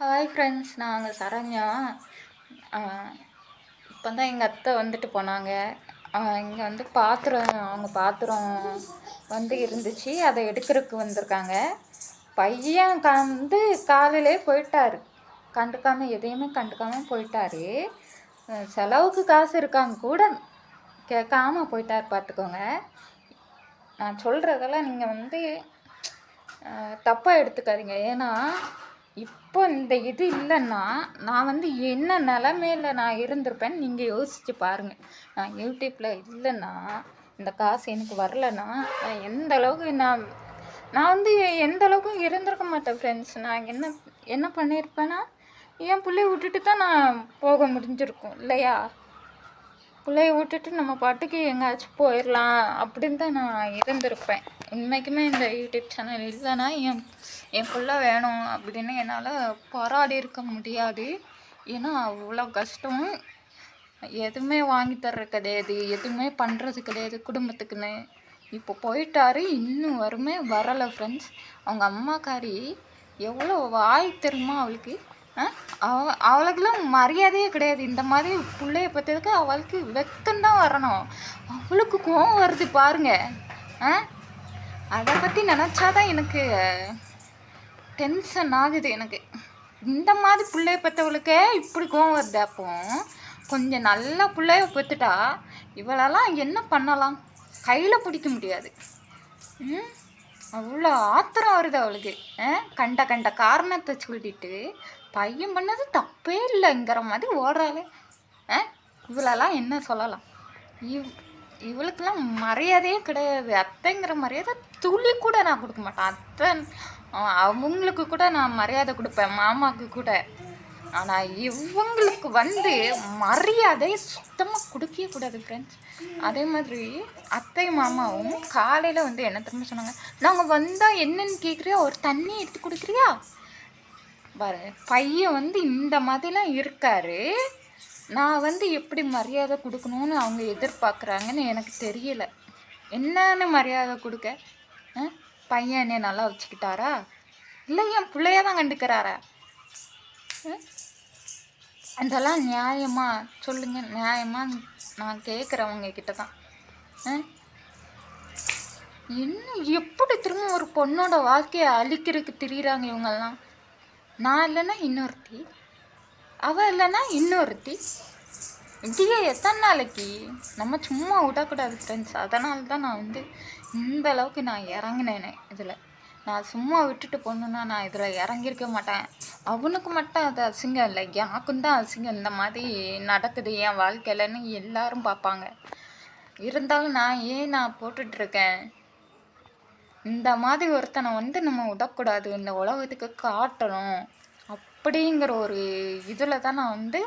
Hi friends நாங்கள் சரண்யா. இப்போ தான் எங்கள் அத்தை வந்துட்டு போனாங்க. இங்கே வந்து பாத்திரம் அவங்க பாத்திரம் வந்து இருந்துச்சு. அதை எடுக்கிறதுக்கு வந்திருக்காங்க. பையன் க வந்து காலையிலே போயிட்டார். கண்டுக்காமல் எதையுமே கண்டுக்காமல் போயிட்டார். செலவுக்கு காசு இருக்காங்க கூட கேட்காம போயிட்டார் பார்த்துக்கோங்க. நான் சொல்கிறதெல்லாம் நீங்கள் வந்து தப்பாக எடுத்துக்காதீங்க. ஏன்னா இப்போ இந்த இது இல்லைன்னா நான் வந்து என்ன நிலமையில நான் இருந்திருப்பேன்னு நீங்கள் யோசிச்சு பாருங்கள் நான் யூடியூப்பில் இல்லைன்னா இந்த காசு எனக்கு வரலைன்னா நான் எந்த அளவுக்கு நான் நான் வந்து எந்த அளவுக்கும் இருந்திருக்க மாட்டேன் ஃப்ரெண்ட்ஸ் நான் என்ன என்ன பண்ணியிருப்பேன்னா என் பிள்ளைய விட்டுட்டு தான் நான் போக முடிஞ்சிருக்கும் இல்லையா? பிள்ளைய விட்டுட்டு நம்ம பாட்டுக்கு எங்கேயாச்சும் போயிடலாம் அப்படின்னு தான் நான் இருந்திருப்பேன். இன்றைக்குமே இந்த யூடியூப் சேனல் இல்லைன்னா என் என் பிள்ளை வேணும் அப்படின்னு என்னால் போராடி இருக்க முடியாது. ஏன்னா அவ்வளோ கஷ்டம். எதுவுமே வாங்கி தர்றது கிடையாது எதுவுமே பண்ணுறது கிடையாது குடும்பத்துக்குன்னு. இப்போ போயிட்டாரு இன்னும் வருமே வரலை ஃப்ரெண்ட்ஸ் அவங்க அம்மாக்காரி எவ்வளோ வாய் தெரியுமா அவளுக்கு அவளுக்கெல்லாம் மரியாதையே கிடையாது. இந்த மாதிரி பிள்ளைய பற்றதுக்கு அவளுக்கு வெக்கம்தான் வரணும். அவளுக்கு கோவம் வருது பாருங்க. ஆ? அதை பற்றி நினச்சாதான் எனக்கு டென்ஷன் ஆகுது எனக்கு. இந்த மாதிரி பிள்ளைய பெற்றவளுக்கே இப்படி கோவம் வருது. அப்போ கொஞ்சம் நல்ல பிள்ளைய பெற்றுட்டா இவளெல்லாம் என்ன பண்ணலாம்? கையில் பிடிக்க முடியாது. ம்? அவ்வளோ ஆத்திரம் வருது அவளுக்கு. ஆ? கண்ட கண்ட காரணத்தை சொல்லிட்டு பையன் பண்ணது தப்பே இல்லைங்கிற மாதிரி ஓடுறாளே. ஆ? இவளெல்லாம் என்ன சொல்லலாம்? இவ் இவளுக்கெல்லாம் மரியாதையே கிடையாது. அத்தைங்கிற மரியாதை துளி கூட நான் கொடுக்க மாட்டேன். அத்தை அவங்களுக்கு கூட நான் மரியாதை கொடுப்பேன் மாமாவுக்கு கூட. ஆனால் இவங்களுக்கு வந்து மரியாதை சுத்தமாக கொடுக்கவே கூடாது ஃப்ரெண்ட்ஸ் அதே மாதிரி அத்தை மாமாவும் காலையில் வந்து என்ன திரும்ப சொன்னாங்க? நாங்கள் வந்தால் என்னன்னு கேட்குறியா ஒரு தண்ணி எடுத்து கொடுக்குறியா? பாருங்க பையன் வந்து இந்த மாதிரிலாம் இருக்காரு. நான் வந்து எப்படி மரியாதை கொடுக்கணும்னு அவங்க எதிர்பார்க்குறாங்கன்னு எனக்கு தெரியல. என்னன்னு மரியாதை கொடுக்க? ஆ? பையன் என்னை நல்லா வச்சுக்கிட்டாரா? இல்லை என் பிள்ளைய தான் கண்டுக்கிறாரா? அதெல்லாம் நியாயமாக சொல்லுங்க நியாயமாக நான் கேட்குறேன் உங்க கிட்ட தான். ஆ? என்ன எப்படி திரும்ப ஒரு பொண்ணோட வாழ்க்கையை அழிக்கிறதுக்கு திரியிறாங்க இவங்கெல்லாம்? நான் இல்லைன்னா இன்னொருத்தி அவ இல்லைன்னா இன்னொருத்தி. இப்படியே எத்தனை நாளைக்கு? நம்ம சும்மா விடக்கூடாது ஃப்ரெண்ட்ஸ் அதனால தான் நான் வந்து இந்த அளவுக்கு நான் இறங்கினேனே இதில். நான் சும்மா விட்டுட்டு போகணுன்னா நான் இதில் இறங்கியிருக்க மாட்டேன். அவனுக்கு மட்டும் அது அசிங்கம் இல்லை. எனக்கும் தான் அசிங்கம். இந்த மாதிரி நடக்குது என் வாழ்க்கையிலன்னு எல்லாரும் பார்ப்பாங்க. இருந்தாலும் நான் ஏன் நான் போட்டுட்ருக்கேன் இந்த மாதிரி ஒருத்தனை வந்து நம்ம விடக்கூடாது இந்த உலகத்துக்கு காட்டணும். அப்படிங்கிற ஒரு இதில் தான் நான் வந்து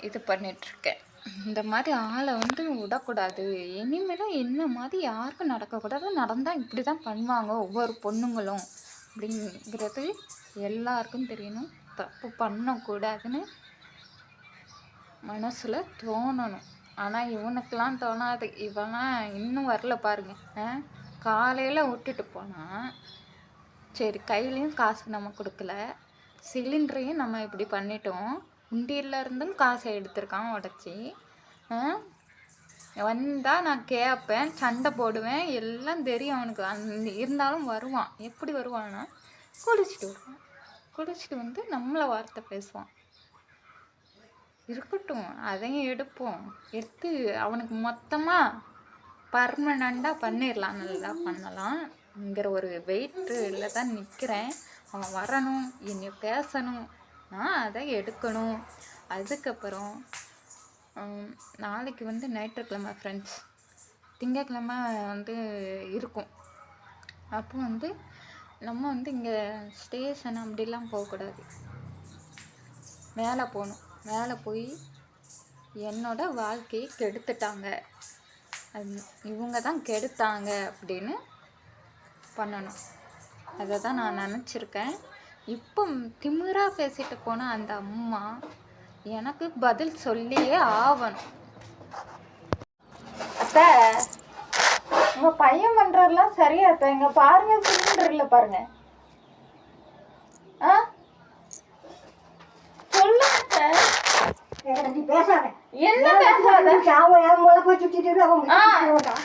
இது பண்ணிகிட்ருக்கேன் இந்த மாதிரி ஆளை வந்து விடக்கூடாது இனிமேலும் என்ன மாதிரி யாருக்கும் நடக்கக்கூடாது. நடந்தால் இப்படி தான் பண்ணுவாங்க ஒவ்வொரு பொண்ணுங்களும். அப்படிங்கிறது எல்லாருக்கும் தெரியணும். தப்பு பண்ணக்கூடாதுன்னு மனசில் தோணணும். ஆனால் இவனுக்கெலாம் தோணாது. இவனா இன்னும் வரல பாருங்க. ஆ? காலையில் விட்டுட்டு போனால் சரி கையிலையும் காசு நம்ம கொடுக்கல. சிலிண்டரையும் நம்ம இப்படி பண்ணிட்டோம். உண்டியில் இருந்தும் காசை எடுத்திருக்கான் உடச்சி. வந்தால் நான் கேட்பேன் சண்டை போடுவேன் எல்லாம் தெரியும் அவனுக்கு. அந்த இருந்தாலும் வருவான். எப்படி வருவான்னா குடிச்சிட்டு வருவான். குடிச்சிட்டு வந்து நம்மளை வார்த்தை பேசுவான். இருக்கட்டும் அதையும் எடுப்போம். எடுத்து அவனுக்கு மொத்தமாக பர்மனண்டாக பண்ணிடலாம் நல்லா பண்ணலாம்ங்கிற ஒரு வெயிட்டில் தான் நிற்கிறேன் அவன் வரணும் என்னை பேசணும். நான் அதை எடுக்கணும். அதுக்கப்புறம் நாளைக்கு வந்து ஞாயிற்றுக்கிழமை ஃப்ரெண்ட்ஸ் திங்கக்கிழமை வந்து இருக்கும். அப்போ வந்து நம்ம வந்து இங்கே ஸ்டேஷன் அப்படிலாம் போகக்கூடாது. மேலே போகணும். மேலே போய் என்னோட வாழ்க்கையை கெடுத்துட்டாங்க. அது இவங்க தான் கெடுத்தாங்க அப்படின்னு பண்ணணும். அதை தான் நான் நினச்சிருக்கேன். இப்போ திமிரா பேசிட்டு போன அந்த அம்மா எனக்கு பதில் சொல்லியே ஆகணும். அத்தை உங்கள் பையன் பண்றதெல்லாம் சரியா அத்தை. இங்கே பாருங்கள் சிலிண்டர் பாருங்கள் பாருங்க ஆ பேசாத என்ன பேசாத?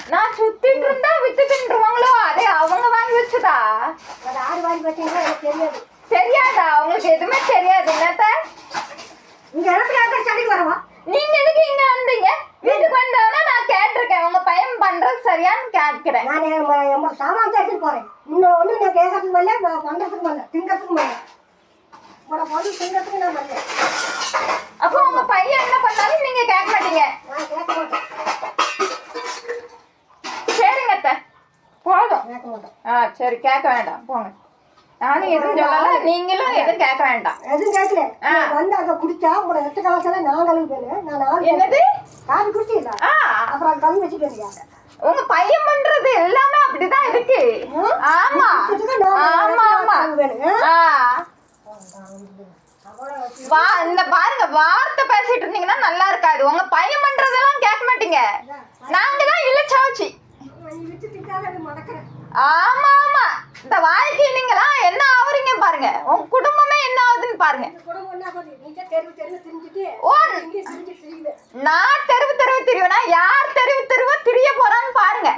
நான் சுத்திட்டு இருந்தா வித்து தின்றுவாங்களோ அதே அவங்க வாங்கி வச்சதா தெரியாது. அவங்களுக்கு எதுவுமே தெரியாது. என்னத்த? இங்க நீங்க எதுக்கு இங்க வந்தீங்க? வீட்டுக்கு வந்தவன நான் கேட்டிருக்கேன். உங்க பையன் பண்றது சரியான்னு கேட்கிறேன். நான் என் ம- என் ம- சாமான் எடுத்துட்டு போறேன். இன்னும் ஒண்ணு நான் கேட்கறதுக்கு வரல. நான் பண்றதுக்கு வரல. திங்கறதுக்கு வரல. உன பொண்ணு திங்கறதுக்கு நான் வரல. உங்க பையன் என்ன பண்ணாலும் நீங்க கேட்க மாட்டீங்க சரிங்க அத்தை. போதும். ஆ சரி கேட்க வேண்டாம். போங்க. நானும் எதுவும் சொல்லல நீங்களும் எதுவும் கேட்க வேண்டாம். எதுவும் கேட்கல. வந்து அங்க குடிச்சா உங்களோட எத்த காலத்துல நான் கழுவி போயிடுவேன். நான் நாலு என்னது? காது குடிச்சிடல ஆ. அப்புறம் கழுவி வந்தியா உங்க பையன் பண்றது எல்லாமே அப்படிதான் இருக்கு. ஆமா. ஆமா ஆமா. ஆ. வா இந்த பாருங்க வார்த்தை பேசிட்டு இருந்தீங்கன்னா நல்லா இருக்காது. உங்க பையன் பண்றதெல்லாம் கேட்க மாட்டீங்க. நாங்க தான் இழுச்சாச்சு நீ ஆமா ஆமா. இந்த வாழ்க்கை நீங்களா என்ன ஆகுறீங்க பாருங்க. உங்க குடும்பமே என்ன ஆகுதுன்னு பாருங்க. ஓ நான் தெருவு தெருவு திரிஞ்சுட்டு யார் தெருவு தெருவா தெரியும்னா போறான்னு பாருங்க.